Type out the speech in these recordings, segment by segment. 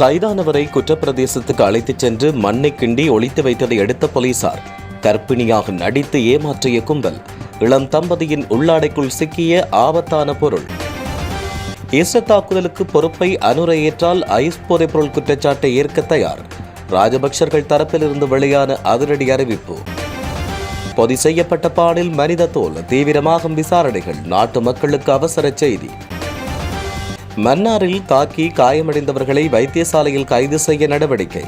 கைதானவரை குற்றப்பிரதேசத்துக்கு அழைத்துச் சென்று மண்ணை கிண்டி ஒழித்து வைத்ததை அடுத்த போலீசார். கர்ப்பிணியாக நடித்து ஏமாற்றிய கும்பல் இளம் தம்பதியின் உள்ளாடைக்குள் சிக்கிய ஆபத்தான பொருள். இஸ்ரத் தாக்குதலுக்கு பொறுப்பை அனுரை ஏற்றால் ஐஸ் போதைப்பொருள் குற்றச்சாட்டை ஏற்க தயார். ராஜபக்சர்கள் தரப்பிலிருந்து வெளியான அதிரடி அறிவிப்பு. பொதி செய்யப்பட்ட பாலில் மனித தோல் தீவிரமாகும் விசாரணைகள் நாட்டு மக்களுக்கு அவசர செய்தி. மன்னாரில் தாக்கி காயமடைந்தவர்களை வைத்தியசாலையில் கைது செய்ய நடவடிக்கை.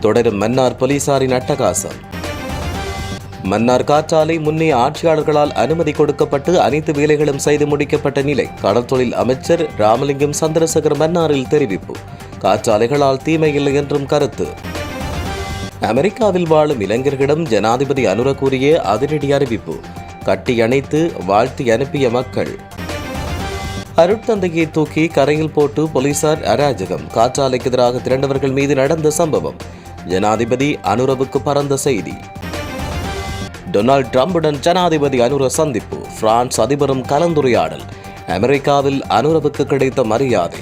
தொடரும் மன்னார் போலீசாரின் அட்டகாசம். மன்னார் காற்றாலை முன்னே ஆட்சியாளர்களால் அனுமதி கொடுக்கப்பட்டு அனைத்து வேலைகளும் செய்து முடிக்கப்பட்ட நிலை கடற்தொழில் அமைச்சர் ராமலிங்கம் சந்திரசேகர் மன்னாரில் தெரிவிப்பு. காற்றாலைகளால் தீமை இல்லை என்றும் கருத்து. அமெரிக்காவில் வாழும் இளைஞர்களிடம் ஜனாதிபதி அனுர கூறிய அதிரடி அறிவிப்பு. கட்டி அணைத்து வாழ்த்தி அனுப்பிய மக்கள். அருட்தந்தையை தூக்கி கரையில் போட்டு போலீசார் அராஜகம். காற்றாலைக்கு எதிராக திரண்டவர்கள் மீது நடந்த சம்பவம். ஜனாதிபதி அனுரவுக்கு பறந்த செய்தி. டொனால்ட் ட்ரம்புடன் ஜனாதிபதி அனுர சந்திப்பு. பிரான்ஸ் அதிபரும் கலந்துரையாடல். அமெரிக்காவில் அனுரவுக்கு கிடைத்த மரியாதை.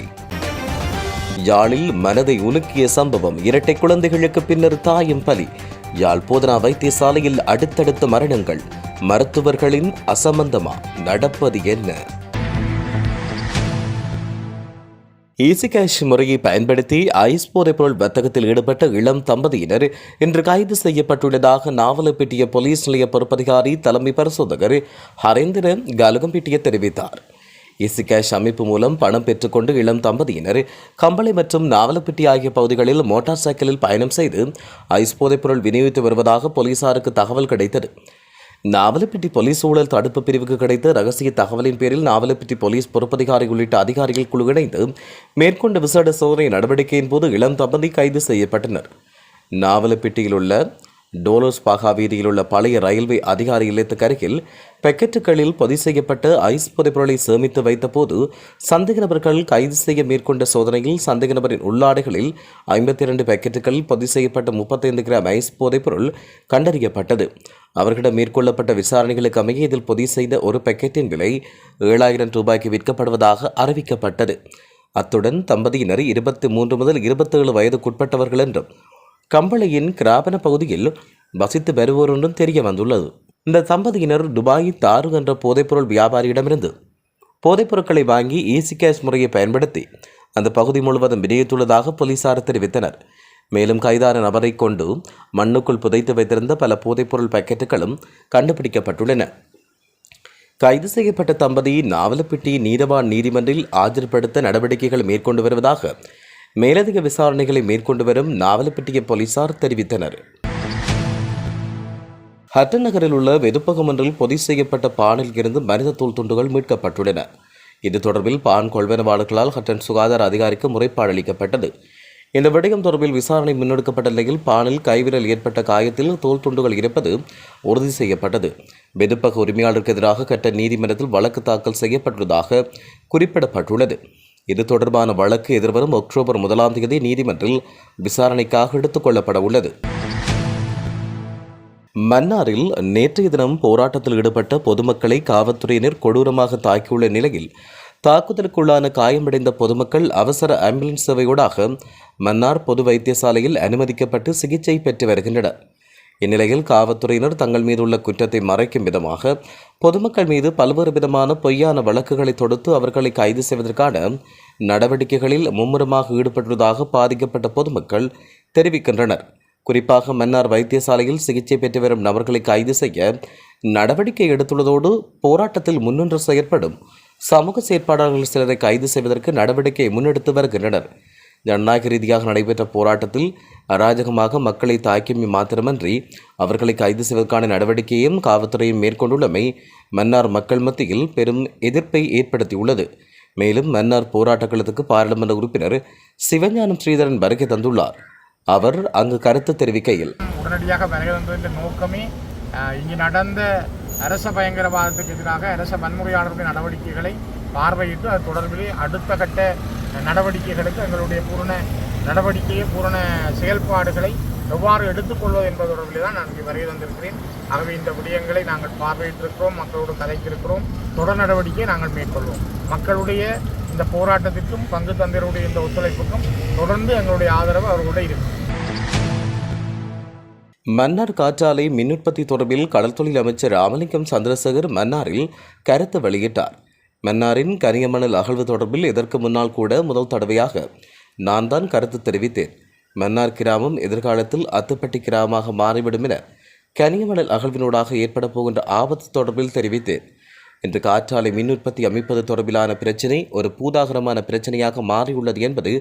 யாழில் மனதை உலுக்கிய சம்பவம். இரட்டை குழந்தைகளுக்கு பின்னர் தாயும் பலி. யாழ் போதனா வைத்தியசாலையில் அடுத்தடுத்த மரணங்கள். மருத்துவர்களின் அசம்பந்தமா? நடப்பது என்ன? ஈசி கேஷ் முறையை பயன்படுத்தி ஐஸ் போதைப்பொருள் வர்த்தகத்தில் ஈடுபட்ட இளம் தம்பதியினர் இன்று கைது செய்யப்பட்டுள்ளதாக நாவலப்பிட்டிய போலீஸ் நிலைய பொறுப்பதிகாரி தலைமை பரிசோதகர் ஹரேந்திரன் கலகம்பிட்டிய தெரிவித்தார். ஈசி கேஷ் அமைப்பு மூலம் பணம் பெற்றுக்கொண்டு இளம் தம்பதியினர் கம்பளை மற்றும் நாவலப்பிட்டி ஆகிய பகுதிகளில் மோட்டார் சைக்கிளில் பயணம் செய்து ஐஸ் போதைப்பொருள் விநியோகித்து வருவதாக போலீசாருக்கு தகவல் கிடைத்தது. நாவலப்பிட்டி போலீஸ் ஊழல் தடுப்பு பிரிவுக்கு கிடைத்த ரகசிய தகவலின் பேரில் நாவலப்பிட்டி போலீஸ் பொறுப்பதிகாரி உள்ளிட்ட அதிகாரிகள் குழு இணைந்து மேற்கொண்ட விசேட சோதனை நடவடிக்கையின் போது இளம் தம்பதி கைது செய்யப்பட்டனர். நாவலப்பிட்டியில் உள்ள டோலோஸ் பாகா வீதியில் உள்ள பழைய ரயில்வே அதிகாரி இல்லத்துக்கு அருகில் பெக்கெட்டுகளில் பொதி செய்யப்பட்ட ஐஸ் புதைப்பொருளை சேமித்து வைத்தபோது சந்தேக நபர்கள் கைது செய்ய மேற்கொண்ட சோதனையில் சந்தேக நபரின் உள்ளாடைகளில் ஐம்பத்தி இரண்டு பெக்கெட்டுகளில் பொதி செய்யப்பட்ட முப்பத்தைந்து கிராம் ஐஸ் போதைப்பொருள் கண்டறியப்பட்டது. அவர்களிடம் மேற்கொள்ளப்பட்ட விசாரணைகளுக்கு அமைய இதில் பொதி செய்த ஒரு பெக்கெட்டின் விலை ஏழாயிரம் ரூபாய்க்கு விற்கப்படுவதாக அறிவிக்கப்பட்டது. அத்துடன் தம்பதியினர் இருபத்தி மூன்று முதல் இருபத்தேழு வயதுக்குட்பட்டவர்கள் என்றும் கம்பளையின் கிராபன பகுதியில் வசித்து வருவோர் என்றும் தெரிய வந்துள்ளது. இந்த தம்பதியினர் துபாய் தாரு என்ற போதைப்பொருள் வியாபாரியிடமிருந்து போதைப்பொருட்களை வாங்கி ஈசி கேஷ் முறையை பயன்படுத்தி அந்த பகுதி முழுவதும் விநியோகித்துள்ளதாக போலீசார் தெரிவித்தனர். மேலும் கைதான நபரை கொண்டு மண்ணுக்குள் புதைத்து வைத்திருந்த பல போதைப்பொருள் பாக்கெட்டுகளும் கண்டுபிடிக்கப்பட்டுள்ளன. கைது செய்யப்பட்ட தம்பதியை நாவலப்பிட்டி நீதவான் நீதிமன்றில் ஆஜர்படுத்த நடவடிக்கைகள் மேற்கொண்டு வருவதாக மேலதிக விசாரணைகளை மேற்கொண்டு வரும் நாவலப்பட்டிய போலீசார் தெரிவித்தனர். ஹட்டன் நகரில் உள்ள வெதுப்பகம் ஒன்றில் பொதி செய்யப்பட்ட பானில் இருந்து மனித தூள் துண்டுகள் மீட்கப்பட்டுள்ளன. இது தொடர்பில் பான் கொள்வனவாளர்களால் ஹட்டன் சுகாதார அதிகாரிக்கு முறைப்பாடு அளிக்கப்பட்டது. இந்த விடயம் தொடர்பில் விசாரணை முன்னெடுக்கப்பட்ட நிலையில் பானில் கைவிரல் ஏற்பட்ட காயத்தில் தோல் துண்டுகள் இருப்பது உறுதி செய்யப்பட்டது. வெதுப்பக உரிமையாளருக்கு எதிராக கட்ட நீதிமன்றத்தில் வழக்கு தாக்கல் செய்யப்பட்டுள்ளதாக குறிப்பிடப்பட்டுள்ளது. இது தொடர்பான வழக்கு எதிர்வரும் அக்டோபர் முதலாம் தேதி நீதிமன்றில் விசாரணைக்காக எடுத்துக் கொள்ளப்பட உள்ளது. மன்னாரில் நேற்றைய தினம் போராட்டத்தில் ஈடுபட்ட பொதுமக்களை காவல்துறையினர் கொடூரமாக தாக்கியுள்ள நிலையில் தாக்குதலுக்குள்ளான காயமடைந்த பொதுமக்கள் அவசர ஆம்புலன்ஸ் சேவையூடாக மன்னார் பொது வைத்தியசாலையில் அனுமதிக்கப்பட்டு சிகிச்சை பெற்று வருகின்றனர். இந்நிலையில் காவல்துறையினர் தங்கள் மீது உள்ள குற்றத்தை மறைக்கும் விதமாக பொதுமக்கள் மீது பல்வேறு விதமான பொய்யான வழக்குகளை தொடுத்து அவர்களை கைது செய்வதற்கான நடவடிக்கைகளில் மும்முரமாக ஈடுபட்டுள்ளதாக பாதிக்கப்பட்ட பொதுமக்கள் தெரிவிக்கின்றனர். குறிப்பாக மன்னார் வைத்தியசாலையில் சிகிச்சை பெற்று வரும் நபர்களை கைது செய்ய நடவடிக்கை எடுத்துள்ளதோடு போராட்டத்தில் முன்னின்று செயற்படும் சமூக செயற்பாடாளர்கள் சிலரை கைது செய்வதற்கு நடவடிக்கை முன்னெடுத்து வருகின்றனர். ஜனநாயக ரீதியாக நடைபெற்ற போராட்டத்தில் அராஜகமாக மக்களை தாக்கியமை மாத்திரமன்றி அவர்களை கைது செய்வதற்கான நடவடிக்கையும் காவல்துறையும் மேற்கொண்டுள்ளமை மன்னார் மக்கள் மத்தியில் பெரும் எதிர்ப்பை ஏற்படுத்தியுள்ளது. மேலும் மன்னார் போராட்டக் பாராளுமன்ற உறுப்பினர் சிவஞானம் ஸ்ரீதரன் வருகை தந்துள்ளார். அவர் அங்கு கருத்து தெரிவிக்கையில் உடனடியாக வருகை தந்ததின் நோக்கமே இங்கு நடந்த அரச பயங்கரவாதத்துக்கு எதிராக அரச வன்முறையாளர்களின் நடவடிக்கைகளை பார்வையிட்டு அது தொடர்பிலே அடுத்த கட்ட நடவடிக்கைகளுக்கு எங்களுடைய பூரண நடவடிக்கையை பூரண செயல்பாடுகளை எவ்வாறு எடுத்துக்கொள்வது என்பது தொடர்பிலே தான் நான் இங்கே வருகை தந்திருக்கிறேன். ஆகவே இந்த விடயங்களை நாங்கள் பார்வையிட்டிருக்கிறோம் மக்களோடு கதைத்திருக்கிறோம். தொடர் நடவடிக்கையை நாங்கள் மேற்கொள்வோம். மக்களுடைய இந்த போராட்டத்திற்கும் பங்கு தந்தையருடைய இந்த ஒத்துழைப்புக்கும் தொடர்ந்து எங்களுடைய ஆதரவு அவர்களுடைய இருக்கும். மன்னார் காற்றாலை மின் உற்பத்தி தொடர்பில் கடல் தொழில் அமைச்சர் ராமலிங்கம் சந்திரசேகர் மன்னாரில் கருத்து வெளியிட்டார். மன்னாரின் கனியமணல் அகழ்வு தொடர்பில் இதற்கு முன்னால் கூட முதல் தடவையாக நான் தான் கருத்து தெரிவித்தேன். மன்னார் கிராமம் எதிர்காலத்தில் அத்துப்பட்டி கிராமமாக மாறிவிடும் என கனியமணல் அகழ்வினூடாக ஏற்பட போகின்ற ஆபத்து தொடர்பில் தெரிவித்தேன். இன்று காற்றாலை மின் உற்பத்தி அமைப்பது தொடர்பிலான பிரச்சினை ஒரு பூதாகரமான பிரச்சனையாக மாறியுள்ளது என்பது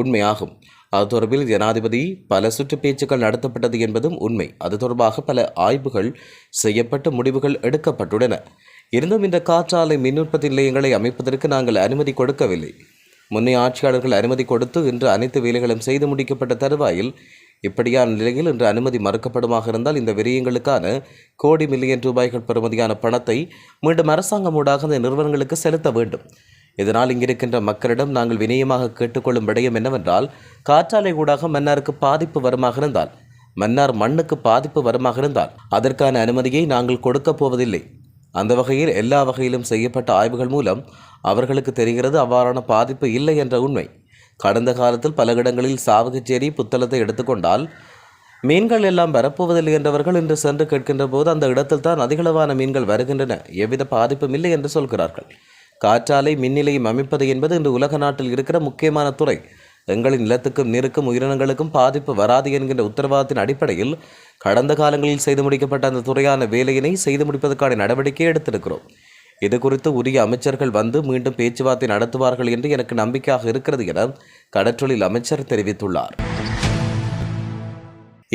உண்மையாகும். அது தொடர்பில் ஜனாதிபதி பல சுற்று பேச்சுக்கள் நடத்தப்பட்டது என்பதும் உண்மை. அது தொடர்பாக பல ஆய்வுகள் செய்யப்பட்டு முடிவுகள் எடுக்கப்பட்டுள்ளன. இருந்தும் இந்த காற்றாலை மின் உற்பத்தி நிலையங்களை அமைப்பதற்கு நாங்கள் அனுமதி கொடுக்கவில்லை. முன்னைய ஆட்சியாளர்கள் அனுமதி கொடுத்து இன்று அனைத்து வேலைகளும் செய்து முடிக்கப்பட்ட தருவாயில் இப்படியான நிலையில் இன்று அனுமதி மறுக்கப்படுமாக இருந்தால் இந்த விரயங்களுக்கான கோடி மில்லியன் ரூபாய்கள் பெறுமதியான பணத்தை மீண்டும் அரசாங்கம் ஊடாக இந்த நிறுவனங்களுக்கு செலுத்த வேண்டும். இதனால் இங்கிருக்கின்ற மக்களிடம் நாங்கள் வினயமாக கேட்டுக்கொள்ளும் விடயம் என்னவென்றால் காற்றாலை ஊடாக மன்னாருக்கு பாதிப்பு வருமாக இருந்தால் மன்னார் மண்ணுக்கு பாதிப்பு வருமாக இருந்தால் அதற்கான அனுமதியை நாங்கள் கொடுக்கப் போவதில்லை. அந்த வகையில் எல்லா வகையிலும் செய்யப்பட்ட ஆய்வுகள் மூலம் அவர்களுக்கு தெரிகிறது அவ்வாறான பாதிப்பு இல்லை என்ற உண்மை. கடந்த காலத்தில் பல இடங்களில் சாவகச்சேரி புத்தளத்தை எடுத்துக்கொண்டால் மீன்கள் எல்லாம் வரப்போவதில்லை என்றவர்கள் இன்று சென்று கேட்கின்ற போது அந்த இடத்தில் தான் அதிகளவான மீன்கள் வருகின்றன. எவ்வித பாதிப்பும் இல்லை என்று சொல்கிறார்கள். காற்றாலை மின்நிலையம் அமைப்பது என்பது இன்று உலக நாட்டில் இருக்கிற முக்கியமான துறை. எங்களின் நிலத்துக்கும் நீருக்கும் உயிரினங்களுக்கும் பாதிப்பு வராது என்கின்ற உத்தரவாதத்தின் அடிப்படையில் கடந்த காலங்களில் செய்து முடிக்கப்பட்ட அந்த துறையான வேலையினை செய்து முடிப்பதற்கான நடவடிக்கை எடுத்திருக்கிறோம். இது குறித்து உரிய அமைச்சர்கள் வந்து மீண்டும் பேச்சுவார்த்தை நடத்துவார்கள் என்று எனக்கு நம்பிக்கையாக இருக்கிறது என கடற்றொழில் அமைச்சர் தெரிவித்துள்ளார்.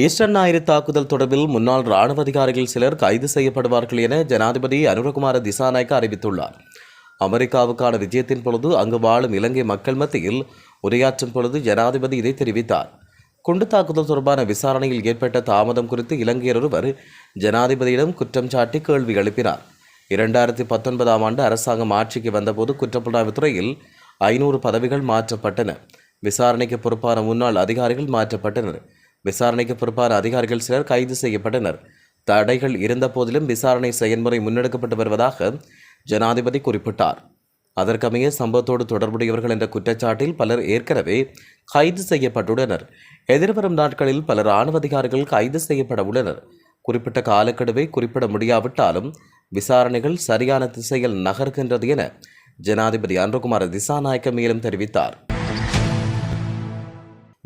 ஈஸ்டர் ஞாயிறு தாக்குதல் தொடர்பில் முன்னாள் ராணுவ அதிகாரிகள் சிலர் கைது செய்யப்படுவார்கள் என ஜனாதிபதி அனுரகுமார திசாநாயக்க அறிவித்துள்ளார். அமெரிக்காவுக்கான விஜயத்தின் பொழுது அங்கு வாழும் இலங்கை மக்கள் மத்தியில் உரையாற்றும் பொழுது ஜனாதிபதி இதை தெரிவித்தார். குண்டு தாக்குதல் தொடர்பான விசாரணையில் ஏற்பட்ட தாமதம் குறித்து இலங்கையர் ஒருவர் ஜனாதிபதியிடம் குற்றம் சாட்டி கேள்வி எழுப்பினார். இரண்டாயிரத்தி பத்தொன்பதாம் ஆண்டு அரசாங்கம் ஆட்சிக்கு வந்தபோது குற்றப்புலனாய்வு துறையில் ஐநூறு பதவிகள் மாற்றப்பட்டன. விசாரணைக்கு பொறுப்பான முன்னாள் அதிகாரிகள் மாற்றப்பட்டனர். விசாரணைக்கு பொறுப்பான அதிகாரிகள் சிலர் கைது செய்யப்பட்டனர். தடைகள் இருந்த போதிலும் விசாரணை செயல்முறை முன்னெடுக்கப்பட்டு வருவதாக ஜனாதிபதி குறிப்பிட்டார். அதற்கமைய சம்பவத்தோடு தொடர்புடையவர்கள் என்ற குற்றச்சாட்டில் பலர் ஏற்கனவே கைது செய்யப்பட்டுள்ளனர். எதிர்வரும் நாட்களில் பல இராணுவ அதிகாரிகள் கைது செய்யப்பட உள்ளனர். குறிப்பிட்ட காலக்கெடுவை குறிப்பிட முடியாவிட்டாலும் விசாரணைகள் சரியான திசையில் நகர்கின்றது என ஜனாதிபதி அன்புகுமார் திசாநாயக்க மேலும் தெரிவித்தார்.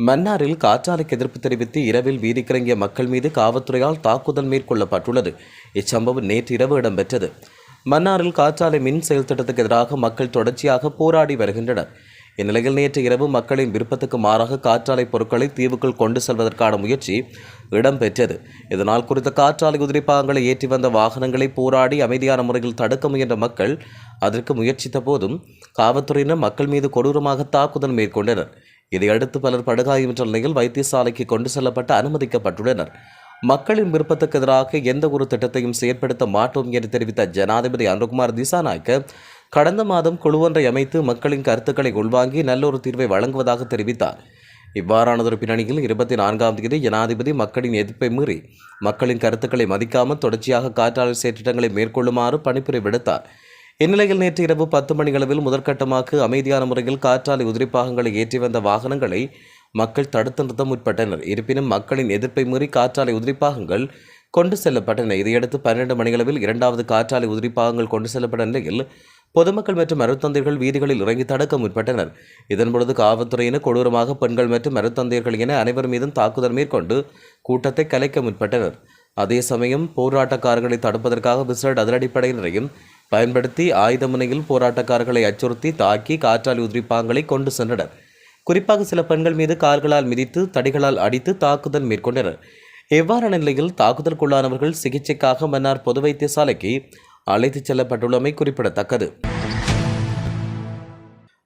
மன்னாரில் காற்றாலைக்கு எதிர்ப்பு தெரிவித்து இரவில் வீதிக்கிறங்கிய மக்கள் மீது காவல்துறையால் தாக்குதல் மேற்கொள்ளப்பட்டுள்ளது. இச்சம்பவம் நேற்று இரவு இடம்பெற்றது. மன்னாரில் காற்றாலை மின் செயல் திட்டத்துக்கு எதிராக மக்கள் தொடர்ச்சியாக போராடி வருகின்றனர். இந்நிலையில் நேற்று இரவு மக்களின் விருப்பத்துக்கு மாறாக காற்றாலை பொருட்களை தீவுக்குள் கொண்டு செல்வதற்கான முயற்சி இடம்பெற்றது. இதனால் குறித்த காற்றாலை உதிரிப்பாகங்களை ஏற்றி வந்த வாகனங்களை போராடி அமைதியான முறையில் தடுக்க முயன்ற மக்கள் அதற்கு முயற்சித்த போதும் காவல்துறையினர் மக்கள் மீது கொடூரமாக தாக்குதல் மேற்கொண்டனர். இதையடுத்து பலர் படுகாயமற்ற நிலையில் வைத்தியசாலைக்கு கொண்டு செல்லப்பட்டு அனுமதிக்கப்பட்டுள்ளனர். மக்களின் விருப்பத்துக்கு எதிராக எந்த ஒரு திட்டத்தையும் செயற்படுத்த மாட்டோம் என்று தெரிவித்த ஜனாதிபதி அனுகுமார் திசாநாயக்க கடந்த மாதம் குழுவொன்றை அமைத்து மக்களின் கருத்துக்களை உள்வாங்கி நல்லொரு தீர்வை வழங்குவதாக தெரிவித்தார். இவ்வாறானதொரு பின்னணியில் இருபத்தி நான்காம் தேதி ஜனாதிபதி மக்களின் எதிர்ப்பை மீறி மக்களின் கருத்துக்களை மதிக்காமல் தொடர்ச்சியாக காற்றாலை செயற்றிட்டங்களை மேற்கொள்ளுமாறு பணிப்புரை விடுத்தார். இந்நிலையில் நேற்று இரவு பத்து மணியளவில் முதற்கட்டமாக அமைதியான முறையில் காற்றாலை உதிரிப்பாகங்களை ஏற்றி வந்த வாகனங்களை மக்கள் தடுத்து நிறுத்த முற்பட்டனர். இருப்பினும் மக்களின் எதிர்ப்பை மீறி காற்றாலை உதிரிப்பாகங்கள் கொண்டு செல்லப்பட்டன. இதையடுத்து பன்னிரண்டு மணியளவில் இரண்டாவது காற்றாலை உதிரிப்பாகங்கள் கொண்டு செல்லப்பட்ட நிலையில் பொதுமக்கள் மற்றும் மருத்தந்தையர்கள் வீதிகளில் இறங்கி தடுக்க முற்பட்டனர். இதன்பொழுது காவல்துறையினர் கொடூரமாக பெண்கள் மற்றும் மருத்தந்தையர்கள் என அனைவர் மீதும் தாக்குதல் மேற்கொண்டு கூட்டத்தை கலைக்க முற்பட்டனர். அதே சமயம் போராட்டக்காரர்களை தடுப்பதற்காக விசேட அதிரடிப்படையினரையும் பயன்படுத்தி ஆயுத முனையில் போராட்டக்காரர்களை அச்சுறுத்தி தாக்கி காற்றாலை உதிரிப்பாங்களை கொண்டு சென்றனர். குறிப்பாக சில பெண்கள் மீது கால்களால் மிதித்து தடிகளால் அடித்து தாக்குதல் மேற்கொண்டனர். இவ்வாறான நிலையில் தாக்குதலுக்குள்ளானவர்கள் சிகிச்சைக்காக மன்னார் பொது வைத்தியசாலைக்கு அழைத்துச் செல்லப்பட்டுள்ளமை குறிப்பிடத்தக்கது.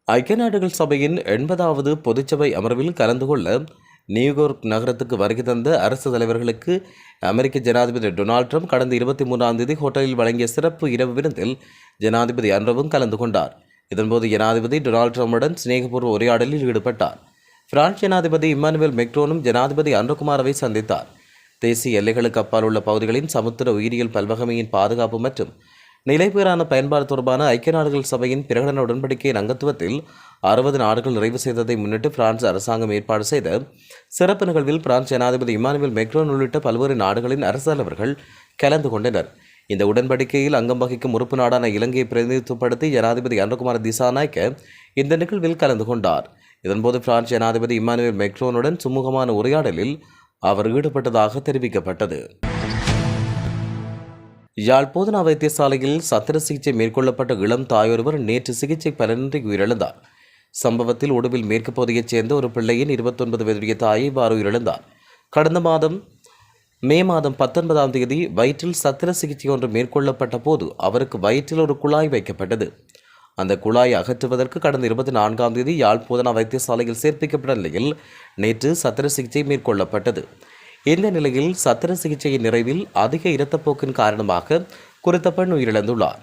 ஐக்கிய நாடுகள் சபையின் எண்பதாவது பொதுச்சபை அமர்வில் கலந்து கொள்ள நியூயோர்க் நகரத்துக்கு வருகை தந்த அரசு தலைவர்களுக்கு அமெரிக்க ஜனாதிபதி டொனால்ட் ட்ரம்ப் கடந்த இருபத்தி மூன்றாம் தேதி ஹோட்டலில் வழங்கிய சிறப்பு இரவு விருந்தில் ஜனாதிபதி அன்றவும் கலந்து கொண்டார். இதன்போது ஜனாதிபதி டொனால்ட் ட்ரம்புடன் சிநேகபூர்வ உரையாடலில் ஈடுபட்டார். பிரான்ஸ் ஜனாதிபதி இம்மானுவேல் மெக்ரோனும் ஜனாதிபதி அன்றகுமாரவை சந்தித்தார். தேசிய எல்லைகளுக்கு அப்பால் உள்ள பகுதிகளின் சமுத்திர உயிரியல் பல்வகமையின் பாதுகாப்பு மற்றும் நிலைபேறான பயன்பாடு தொடர்பான ஐக்கிய நாடுகள் சபையின் பிரகடன உடன்படிக்கையின் அங்கத்துவத்தில் அறுபது நாடுகள் நிறைவு செய்ததை முன்னிட்டு பிரான்ஸ் அரசாங்கம் ஏற்பாடு செய்த சிறப்பு நிகழ்வில் பிரான்ஸ் ஜனாதிபதி இமானுவேல் மெக்ரோன் உள்ளிட்ட பல்வேறு நாடுகளின் அரசு தலைவர்கள் கலந்து கொண்டனர். இந்த உடன்படிக்கையில் அங்கம் வகிக்கும் உறுப்பு நாடான இலங்கையை பிரதிநிதித்துவப்படுத்தி ஜனாதிபதி அனுகுமார் திசாநாயக்க இந்த நிகழ்வில் கலந்து கொண்டார். இதன்போது பிரான்ஸ் ஜனாதிபதி இம்மானுவேல் மெக்ரோனுடன் சுமூகமான உரையாடலில் அவர் ஈடுபட்டதாக தெரிவிக்கப்பட்டது. யாழ் போதனா வைத்தியசாலையில் சத்திர சிகிச்சை மேற்கொள்ளப்பட்ட இளம் தாயொருவர் நேற்று சிகிச்சை பலனின்றி உயிரிழந்தார். சம்பவத்தில் உடுவில் மேற்கு பகுதியைச் சேர்ந்த ஒரு பிள்ளையின் இருபத்தொன்பது வயதுடைய தாயை இவ்வாறு உயிரிழந்தார். கடந்த மாதம் மே மாதம் பத்தொன்பதாம் தேதி வயிற்றில் சத்திர சிகிச்சை ஒன்று மேற்கொள்ளப்பட்ட போது அவருக்கு வயிற்றில் ஒரு குழாய் வைக்கப்பட்டது. அந்த குழாய் அகற்றுவதற்கு கடந்த இருபத்தி நான்காம் தேதி யாழ் போதனா வைத்தியசாலையில் சேர்ப்பிக்கப்பட்ட நிலையில் நேற்று சத்திர சிகிச்சை மேற்கொள்ளப்பட்டது. இந்த நிலையில் சத்திர சிகிச்சையின் நிறைவில் அதிக இரத்தப்போக்கின் காரணமாக குறித்த பெண் உயிரிழந்துள்ளார்.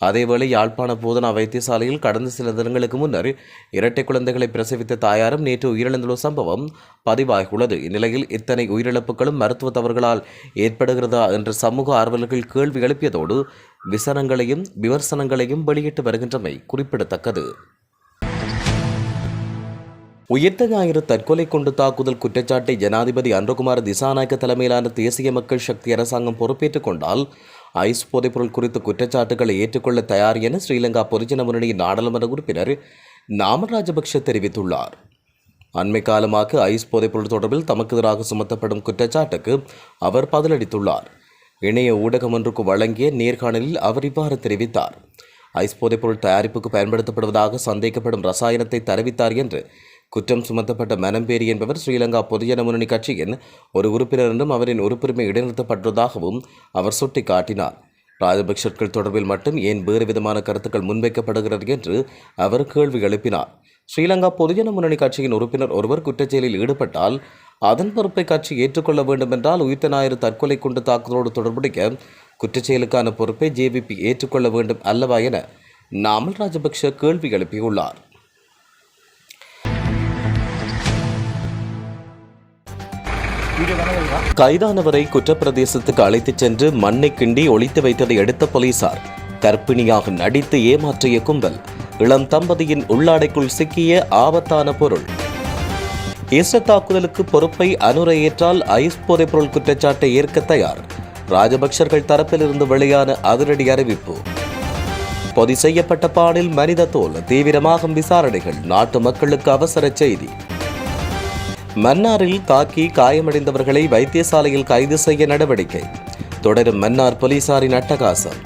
அதேவேளை யாழ்ப்பாண போதனா வைத்தியசாலையில் கடந்த சில தினங்களுக்கு முன்னர் இரட்டை குழந்தைகளை பிரசவித்த தாயாரும் நேற்று உயிரிழந்துள்ள சம்பவம் பதிவாகியுள்ளது. இந்நிலையில் இத்தனை உயிரிழப்புகளும் மருத்துவ தவறுகளால் ஏற்படுகிறதா என்ற சமூக ஆர்வலர்கள் கேள்வி எழுப்பியதோடு விசனங்களையும் விமர்சனங்களையும் வெளியிட்டு வருகின்றமை குறிப்பிடத்தக்கது. உயிர்த்த ஞாயிறு தற்கொலை கொண்டு தாக்குதல் குற்றச்சாட்டை ஜனாதிபதி அன்றகுமார் திசாநாயக்க தலைமையிலான தேசிய மக்கள் சக்தி அரசாங்கம் பொறுப்பேற்றுக் கொண்டால் ஐஸ் போதைப்பொருள் குறித்த குற்றச்சாட்டுகளை ஏற்றுக்கொள்ள தயார் என ஸ்ரீலங்கா பொதுஜன முன்னணியின் நாடாளுமன்ற உறுப்பினர் நாமல் ராஜபக்ஷ தெரிவித்துள்ளார். அண்மை காலமாக ஐஸ் போதைப்பொருள் தொடர்பில் தமக்கு எதிராக சுமத்தப்படும் குற்றச்சாட்டுக்கு அவர் பதிலளித்துள்ளார். இணைய ஊடகம் ஒன்றுக்கு வழங்கிய நேர்காணலில் அவர் இவ்வாறு தெரிவித்தார். ஐஸ் போதைப்பொருள் தயாரிப்புக்கு பயன்படுத்தப்படுவதாக சந்தேகப்படும் ரசாயனத்தை தெரிவித்தார் என்று குற்றம் சுமத்தப்பட்ட மனம்பேரி என்பவர் ஸ்ரீலங்கா பொதுஜன முன்னணி கட்சியின் ஒரு உறுப்பினர் என்றும் அவரின் உறுப்புரிமை இடைநிறுத்தப்பட்டதாகவும் அவர் சுட்டிக்காட்டினார். ராஜபக்சர்கள் தொடர்பில் மட்டும் ஏன் வேறு விதமான கருத்துக்கள் முன்வைக்கப்படுகிறது என்று அவர் கேள்வி எழுப்பினார். ஸ்ரீலங்கா பொதுஜன முன்னணி கட்சியின் உறுப்பினர் ஒருவர் குற்றச்செயலில் ஈடுபட்டால் அதன் பொறுப்பை கட்சி ஏற்றுக்கொள்ள வேண்டும் என்றால் உயிர்த்த ஞாயிறு தற்கொலை குண்டு தாக்குதலோடு தொடர்புடைய குற்றச்செயலுக்கான பொறுப்பை ஜேவிபி ஏற்றுக்கொள்ள வேண்டும் அல்லவா என நாமல் ராஜபக்ஷ கேள்வி எழுப்பியுள்ளார். கைதானவரை குற்றப்பிரதேசத்துக்கு அழைத்துச் சென்று மண்ணை கிண்டி ஒழித்து வைத்ததை அடுத்த போலீசார் கர்ப்பிணியாக நடித்து ஏமாற்றிய கும்பல் இளம் தம்பதியின் உள்ளாடைக்குள் சிக்கிய ஆபத்தான பொருள். ஈஸ்டர் தாக்குதலுக்கு பொறுப்பை அனுரை ஏற்றால் ஐஸ் போதைப் பொருள் குற்றச்சாட்டை ஏற்க தயார். ராஜபக்சர்கள் தரப்பிலிருந்து வெளியான அதிரடி அறிவிப்பு. பொதி செய்யப்பட்ட பாணில் மனித தோல் தீவிரமாகும் விசாரணைகள் நாட்டு மக்களுக்கு அவசர செய்தி. மன்னாரில் தாக்கி காயமடைந்தவர்களை வைத்தியசாலையில் கைது செய்ய நடவடிக்கை. தொடரும் மன்னார் போலீசாரின் அட்டகாசம்.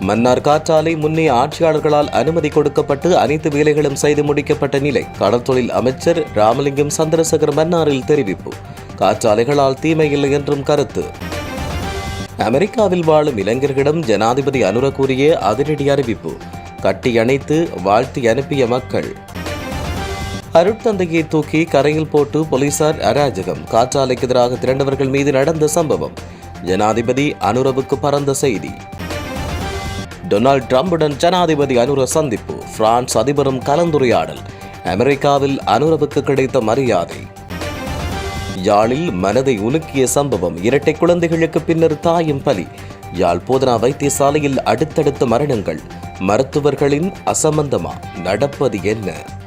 மன்னார் காற்றாலை முன்னே ஆட்சியாளர்களால் அனுமதி கொடுக்கப்பட்டு அனைத்து வேலைகளும் செய்து முடிக்கப்பட்ட நிலை கடற்தொழில் அமைச்சர் ராமலிங்கம் சந்திரசேகர் மன்னாரில் தெரிவிப்பு. காற்றாலைகளால் தீமை இல்லை என்றும் கருத்து. அமெரிக்காவில் வாழும் இளைஞர்களிடம் ஜனாதிபதி அனுர கூறிய அதிரடி அறிவிப்பு. கட்டி அணைத்து வாழ்த்தி அனுப்பிய மக்கள். அருட்தந்தையை தூக்கி கரையில் போட்டு போலீசார் அராஜகம். காற்றாலைக்கு எதிராக திரண்டவர்கள் மீது நடந்த சம்பவம். ஜனாதிபதி அனுரவுக்கு பறந்த செய்தி. டொனால்ட் ட்ரம்புடன் ஜனாதிபதி அனுர சந்திப்பு. பிரான்ஸ் அதிபரும் கலந்துரையாடல். அமெரிக்காவில் அனுரவுக்கு கிடைத்த மரியாதை. யாழில் மனதை உலுக்கிய சம்பவம். இரட்டை குழந்தைகளுக்கு பின்னர் தாயும் பலி. யாழ் போதனா வைத்தியசாலையில் அடுத்தடுத்த மரணங்கள். மருத்துவர்களின் அசம்பந்தமா? நடப்பது என்ன?